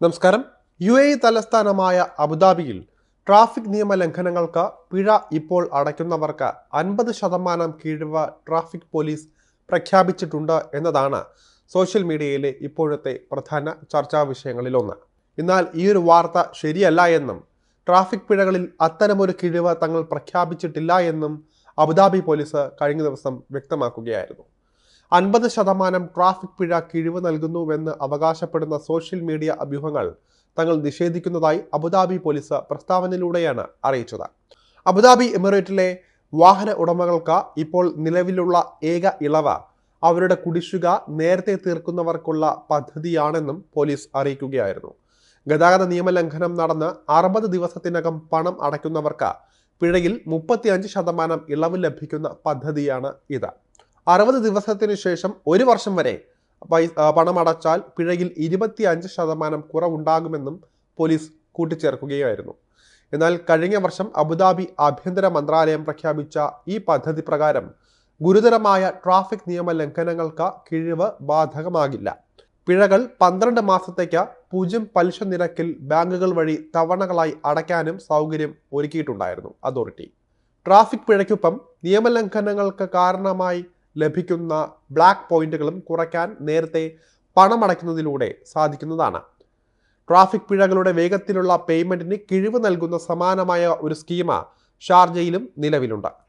നമസ്കാരം. U A തലസ്ഥാനമായ അബുദാബിയിൽ ട്രാഫിക് നിയമ ലംഘനങ്ങൾക്ക് പിഴ ഇപ്പോൾ അടയ്ക്കുന്നവർക്ക് അൻപത് ശതമാനം കിഴിവ് ട്രാഫിക് പോലീസ് പ്രഖ്യാപിച്ചിട്ടുണ്ട് എന്നതാണ് സോഷ്യൽ മീഡിയയിലെ ഇപ്പോഴത്തെ പ്രധാന ചർച്ചാ വിഷയങ്ങളിലൊന്ന്. എന്നാൽ ഈ ഒരു വാർത്ത ശരിയല്ല എന്നും ട്രാഫിക് പിഴകളിൽ അത്തരമൊരു കിഴിവ് തങ്ങൾ പ്രഖ്യാപിച്ചിട്ടില്ല എന്നും അബുദാബി പോലീസ് കഴിഞ്ഞ ദിവസം വ്യക്തമാക്കുകയായിരുന്നു. അൻപത് ശതമാനം ട്രാഫിക് പിഴ കിഴിവ് നൽകുന്നുവെന്ന് അവകാശപ്പെടുന്ന സോഷ്യൽ മീഡിയ അഭ്യൂഹങ്ങൾ തങ്ങൾ നിഷേധിക്കുന്നതായി അബുദാബി പോലീസ് പ്രസ്താവനയിലൂടെയാണ് അറിയിച്ചത്. അബുദാബി എമിറേറ്റിലെ വാഹന ഉടമകൾക്ക് ഇപ്പോൾ നിലവിലുള്ള ഏക ഇളവ് അവരുടെ കുടിശ്ശിക നേരത്തെ തീർക്കുന്നവർക്കുള്ള പദ്ധതിയാണെന്നും പോലീസ് അറിയിക്കുകയായിരുന്നു. ഗതാഗത നിയമലംഘനം നടന്ന് അറുപത് ദിവസത്തിനകം പണം അടയ്ക്കുന്നവർക്ക് പിഴയിൽ മുപ്പത്തിയഞ്ച് ശതമാനം ഇളവ് ലഭിക്കുന്ന പദ്ധതിയാണ് ഇത്. അറുപത് ദിവസത്തിന് ശേഷം ഒരു വർഷം വരെ പൈസ ആ, പണം അടച്ചാൽ പിഴയിൽ ഇരുപത്തിയഞ്ച് ശതമാനം കുറവുണ്ടാകുമെന്നും പോലീസ് കൂട്ടിച്ചേർക്കുകയായിരുന്നു. എന്നാൽ കഴിഞ്ഞ വർഷം അബുദാബി ആഭ്യന്തര മന്ത്രാലയം പ്രഖ്യാപിച്ച ഈ പദ്ധതി പ്രകാരം ഗുരുതരമായ ട്രാഫിക് നിയമ ലംഘനങ്ങൾക്ക് കിഴിവ് ബാധകമാകില്ല. പിഴകൾ പന്ത്രണ്ട് മാസത്തേക്ക് പൂജ്യം പലിശ നിരക്കിൽ ബാങ്കുകൾ വഴി തവണകളായി അടയ്ക്കാനും സൗകര്യം ഒരുക്കിയിട്ടുണ്ടായിരുന്നു അതോറിറ്റി. ട്രാഫിക് പിഴയ്ക്കൊപ്പം നിയമലംഘനങ്ങൾക്ക് കാരണമായി ലഭിക്കുന്ന ബ്ലാക്ക് പോയിന്റുകളും കുറയ്ക്കാൻ നേരത്തെ പണമടയ്ക്കുന്നതിലൂടെ സാധിക്കുന്നതാണ്. ട്രാഫിക് പിഴകളുടെ വേഗത്തിലുള്ള പേയ്മെന്റിന് കിഴിവ് നൽകുന്ന സമാനമായ ഒരു സ്കീമ ഷാർജയിലും നിലവിലുണ്ട്.